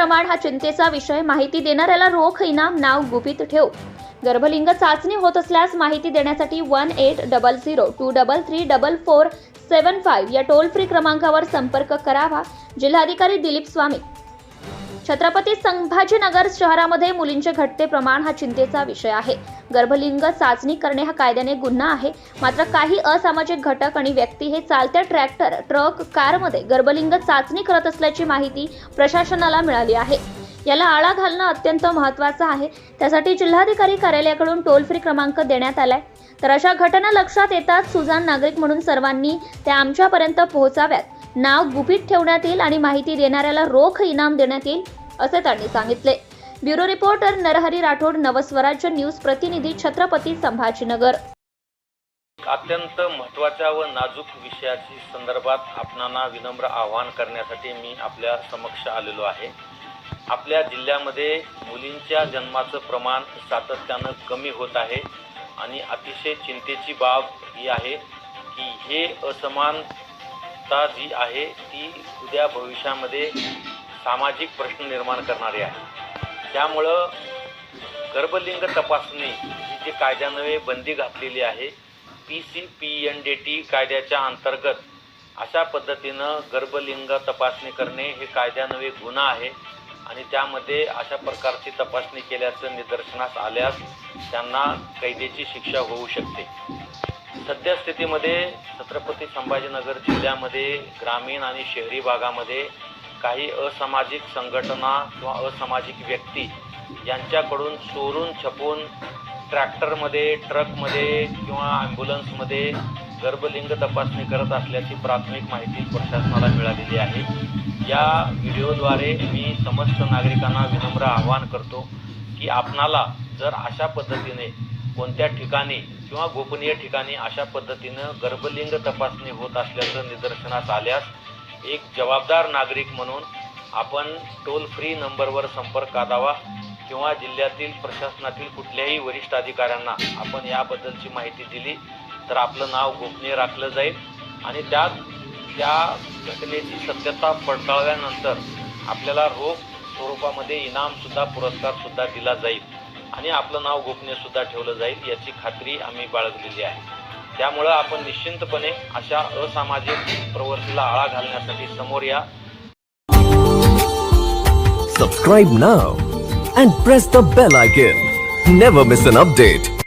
प्रमाण हा चिंतेचा विषय. माहिती देणाऱ्याला रोख इनाम नाव गुपित ठेव. गर्भलिंग चाचणी होत असल्यास माहिती देण्यासाठी one eight double zero two double three double four seven five या टोल फ्री क्रमांकावर संपर्क करावा. जिल्हाधिकारी दिलीप स्वामी. छत्रपती संभाजीनगर शहरामध्ये मुलींचे घटते प्रमाण हा चिंतेचा विषय आहे. गर्भलिंग चाचणी करणे हा कायद्याने गुन्हा आहे. मात्र काही असामाजिक घटक आणि व्यक्ती हे चालत्या ट्रॅक्टर ट्रक कारमध्ये गर्भलिंग चाचणी करत असल्याची माहिती प्रशासनाला मिळाली आहे. याला आळा घालणं अत्यंत महत्त्वाचं आहे. त्यासाठी जिल्हाधिकारी कार्यालयाकडून टोल फ्री क्रमांक देण्यात आलाय. तर अशा घटना लक्षात येतात सुजाण नागरिक म्हणून सर्वांनी त्या आमच्यापर्यंत पोहोचाव्यात. नाव गुपित ठेवण्यात येईल आणि माहिती देणाऱ्याला रोख इनाम देण्यात येईल असे त्यांनी सांगितले. Bureau reporter Narhari Rathod Navswarajya news प्रतिनिधी छत्रपती संभाजीनगर. अत्यंत महत्त्वाच्या व नाजूक विषयाची संदर्भात आपणांना विनम्र आवाहन करण्यासाठी मी आपल्या समक्ष आलेलो आहे. आपल्या जिल्ह्यामध्ये मुलींच्या जन्माचं प्रमाण सातत्यानं कमी होत आहे आणि अतिशय चिंतेची बाब ही आहे की हे असमान असमानता जी आहे ती उद्या भविष्यामध्ये सामाजिक प्रश्न निर्माण करणारी आहे. त्यामुळं गर्भलिंग तपासणी ही जी कायद्यान्वये बंदी घातलेली आहे P C P N D T कायद्याच्या अंतर्गत अशा पद्धतीनं गर्भलिंग तपासणी करणे हे कायद्यान्वये गुन्हा आहे आणि त्यामध्ये अशा प्रकारची तपासणी केल्याचं निदर्शनास आल्यास त्यांना कैदेची शिक्षा होऊ शकते. सद्यस्थितीमध्ये छत्रपती संभाजीनगर जिल्ह्यामध्ये ग्रामीण आणि शहरी भागामध्ये काही असामाजिक संघटना किंवा असामाजिक व्यक्ती यांच्याकडून चोरून छपून ट्रॅक्टरमध्ये ट्रकमध्ये किंवा ॲम्ब्युलन्समध्ये गर्भलिंग तपासणी करत असल्याची प्राथमिक माहिती प्रशासनाला मिळालेली आहे. या व्हिडिओद्वारे मी समस्त नागरिकांना विनम्र आवाहन करतो की आपणाला जर अशा पद्धतीने कोणत्या ठिकाणी किंवा गोपनीय ठिकाणी अशा पद्धतीनं गर्भलिंग तपासणी होत असल्याचं निदर्शनास आल्यास एक जबाबदार नागरिक म्हणून आपण टोल फ्री नंबरवर संपर्क साधावा किंवा जिल्ह्यातील प्रशासनातील कुठल्याही वरिष्ठ अधिकाऱ्यांना आपण याबद्दलची माहिती दिली तर आपलं नाव गोपनीय राखलं जाईल. आणि त्यात त्या घटनेची सत्यता पडताळल्यानंतर आपल्याला रोख स्वरूपामध्ये इनामसुद्धा पुरस्कारसुद्धा दिला जाईल. आणि आपलं नाव गोपनीय सुद्धा ठेवलं जाईल याची खात्री आम्ही बाळगलेली आहे. त्यामुळं आपण निश्चिंतपणे अशा असामाजिक प्रवृत्तीला आळा घालण्यासाठी समोर या. Subscribe now and press the bell icon never miss an update